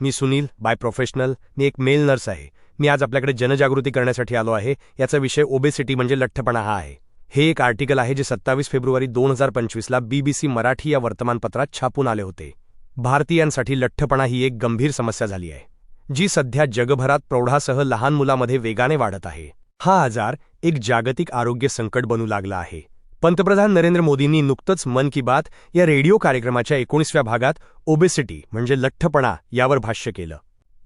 Me Sunil by professional मी एक male nurse आहे. मी आज आपल्याकडे जनजागृती करण्यासाठी आलो आहे. याचा विषय ओबेसिटी म्हणजे लठ्ठपणा हा आहे. हे एक आर्टिकल आहे जे सत्तावीस फेब्रुवारी दोन हजार पंचवीसला बीबीसी मराठी या वर्तमानपत्रात छापून आले होते. भारतीयांसाठी लठ्ठपणा ही एक गंभीर समस्या झाली आहे जी सध्या जगभरात प्रौढासह लहान मुलामध्ये वेगाने वाढत आहे. हा आजार एक जागतिक आरोग्य संकट बनू लागला आहे. पंतप्रधान नरेंद्र मोदींनी नुकतंच मन की बात या रेडिओ कार्यक्रमाच्या एकोणीसव्या भागात ओबेसिटी म्हणजे लठ्ठपणा यावर भाष्य केलं.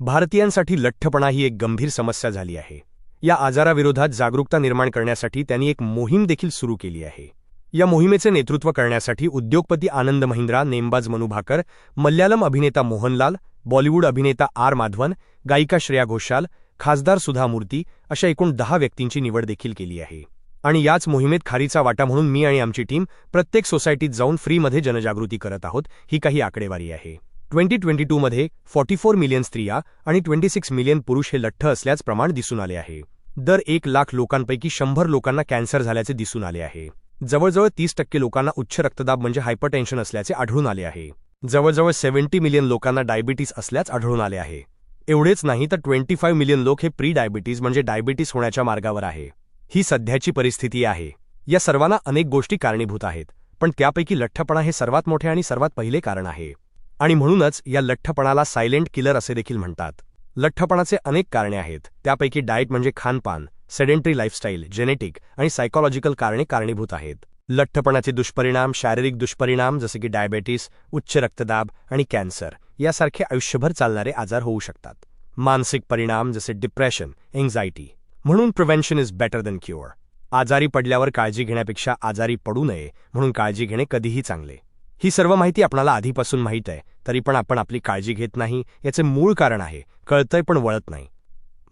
भारतीयांसाठी लठ्ठपणा ही एक गंभीर समस्या झाली आहे. या आजाराविरोधात जागरूकता निर्माण करण्यासाठी त्यांनी एक मोहीम देखील सुरू केली आहे. या मोहिमेचे नेतृत्व करण्यासाठी उद्योगपती आनंद महिंद्रा नेमबाज मनू भाकर मल्याळम अभिनेता मोहनलाल बॉलिवूड अभिनेता आर माधवन गायिका श्रेया घोषाल खासदार सुधा मूर्ती अशा एकूण दहा व्यक्तींची निवड देखील केली आहे. आणि याच मोहिमेत खारीचा वाटा म्हणून मी आणि आमची टीम प्रत्येक सोसायटीत जाऊन फ्रीमध्ये जनजागृती करत आहोत ही काही आकडेवारी आहे. ट्वेंटी ट्वेंटी टूमध्ये फॉर्टी फोर मिलियन स्त्रिया आणि ट्वेंटी सिक्स मिलियन पुरुष हे लठ्ठ असल्याच प्रमाण दिसून आले आहे. दर एक लाख लोकांपैकी शंभर लोकांना कॅन्सर झाल्याचे दिसून आले आहे. जवळजवळ तीस टक्के लोकांना उच्च रक्तदाब म्हणजे हायपरटेन्शन असल्याचे आढळून आले आहे. जवळजवळ सेव्हन्टी मिलियन लोकांना डायबिटीस असल्याच आढळून आले आहे. एवढेच नाही तर ट्वेंटी फाईव्ह मिलियन लोक हे प्री डायबिटीज म्हणजे डायबिटीस होण्याच्या मार्गावर आहे. ही सध्याची परिस्थिती आहे. या सर्वांना अनेक गोष्टी कारणीभूत आहेत पण त्यापैकी लठ्ठपणा हे सर्वात मोठे आणि सर्वात पहिले कारण आहे. आणि म्हणूनच या लठ्ठपणाला सायलेंट किलर असे देखील म्हणतात. लठ्ठपणाचे अनेक कारणे आहेत त्यापैकी डाएट म्हणजे खानपान सेडेंटरी लाईफस्टाईल जेनेटिक आणि सायकोलॉजिकल कारणे कारणीभूत आहेत. लठ्ठपणाचे दुष्परिणाम शारीरिक दुष्परिणाम जसे की डायबेटीस उच्च रक्तदाब आणि कॅन्सर यासारखे आयुष्यभर चालणारे आजार होऊ शकतात. मानसिक परिणाम जसे डिप्रेशन एन्झायटी म्हणून prevention is better than cure आजारी पडल्यावर काळजी घेण्यापेक्षा आजारी पडू नये म्हणून काळजी घेणे कधीही चांगले. ही सर्व माहिती आपणाला आधीपासून माहीत आहे तरी पण आपण आपली काळजी घेत नाही याचे मूळ कारण आहे कळतंय पण वळत नाही.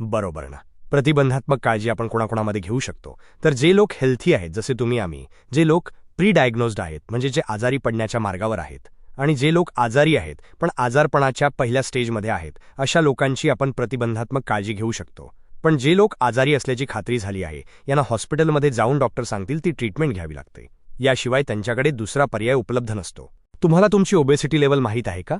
बरोबर ना? प्रतिबंधात्मक काळजी आपण कोणाकोणामध्ये घेऊ शकतो. तर जे लोक हेल्थी आहेत जसे तुम्ही आम्ही जे लोक प्री डायग्नोज्ड आहेत म्हणजे जे आजारी पडण्याच्या मार्गावर आहेत आणि जे लोक आजारी आहेत पण आजारपणाच्या पहिल्या स्टेजमध्ये आहेत अशा लोकांची आपण प्रतिबंधात्मक काळजी घेऊ शकतो. पण जे लोक आजारी असल्याची खात्री झाली आहे यांना हॉस्पिटलमध्ये जाऊन डॉक्टर सांगतील ती ट्रीटमेंट घ्यावी लागते. याशिवाय त्यांच्याकडे दुसरा पर्याय उपलब्ध नसतो. तुम्हाला तुमची ओबेसिटी लेवल माहीत आहे का?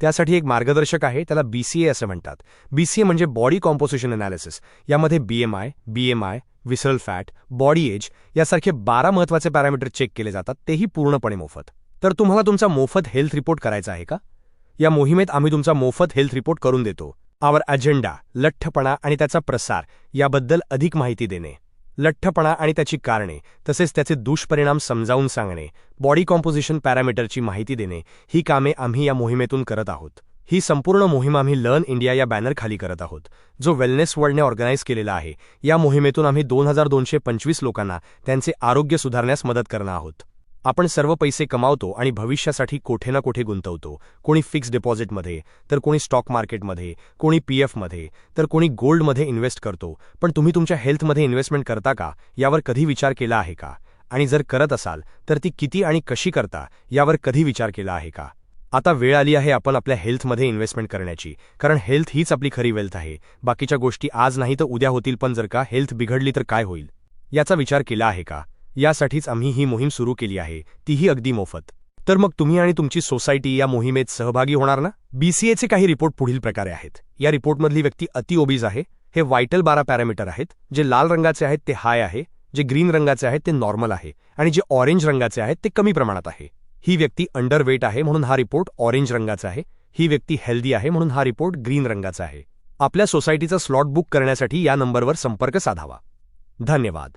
त्यासाठी एक मार्गदर्शक आहे त्याला बीसीए असं म्हणतात. बीसीए म्हणजे बॉडी कॉम्पोजिशन अनालिसिस. यामध्ये BMI BMI visceral fat body age यासारखे बारा महत्त्वाचे पॅरामीटर चेक केले जातात तेही पूर्णपणे मोफत. तर तुम्हाला तुमचा मोफत हेल्थ रिपोर्ट करायचा आहे का? या मोहिमेत आम्ही तुमचा मोफत हेल्थ रिपोर्ट करून देतो. आवर अजेंडा लठ्ठपणा आणि त्याचा प्रसार याबद्दल अधिक माहिती देणे. लठ्ठपणा आणि त्याची कारणे तसेच त्याचे दुष्परिणाम समजावून सांगणे बॉडी कॉम्पोजिशन पॅरामीटरची माहिती देणे ही कामे आम्ही या मोहिमेतून करत आहोत. ही संपूर्ण मोहीम आम्ही लर्न इंडिया या बॅनरखाली करत आहोत. जो वेलनेस वर्ल्डने ऑर्गनाईज केलेला आहे. या मोहिमेतून आम्ही दोन हजार दोनशे पंचवीस लोकांना त्यांचे आरोग्य सुधारण्यास मदत करणार आहोत. आपण सर्व पैसे कमावतो आणि भविष्यासाठी कोठे ना कोठे गुंतवतो. कोणी फिक्स डिपॉझिटमध्ये तर कोणी स्टॉक मार्केटमध्ये कोणी पी एफमध्ये तर कोणी गोल्डमध्ये इन्व्हेस्ट करतो. पण तुम्ही तुमच्या हेल्थमध्ये इन्व्हेस्टमेंट करता का? यावर कधी विचार केला आहे का? आणि जर करत असाल तर ती किती आणि कशी करता? यावर कधी विचार केला आहे का? आता वेळ आली आहे आपण आपल्या हेल्थमध्ये इन्व्हेस्टमेंट करण्याची. कारण हेल्थ हीच आपली खरी वेल्थ आहे. बाकीच्या गोष्टी आज नाही तर उद्या होतील पण जर का हेल्थ बिघडली तर काय होईल? याचा विचार केला आहे का? यासाठीच आम्ही ही मोहीम सुरू केली आहे. तीही अगदी मोफत. तर मग तुम्ही आणि तुमची सोसायटी या मोहिमेत सहभागी होणार ना? बीसीएचे काही रिपोर्ट पुढील प्रकारे आहेत. या रिपोर्टमधली व्यक्ती अति ओबीज आहे. हे व्हायटल बारा पॅरामीटर आहेत. जे लाल रंगाचे आहेत ते हाय आहे. जे ग्रीन रंगाचे आहेत ते नॉर्मल आहे. आणि जे ऑरेंज रंगाचे आहेत ते कमी प्रमाणात आहे. ही व्यक्ती अंडरवेट आहे म्हणून हा रिपोर्ट ऑरेंज रंगाचा आहे. ही व्यक्ती हेल्दी आहे म्हणून हा रिपोर्ट ग्रीन रंगाचा आहे. आपल्या सोसायटीचा स्लॉट बुक करण्यासाठी या नंबरवर संपर्क साधावा. धन्यवाद.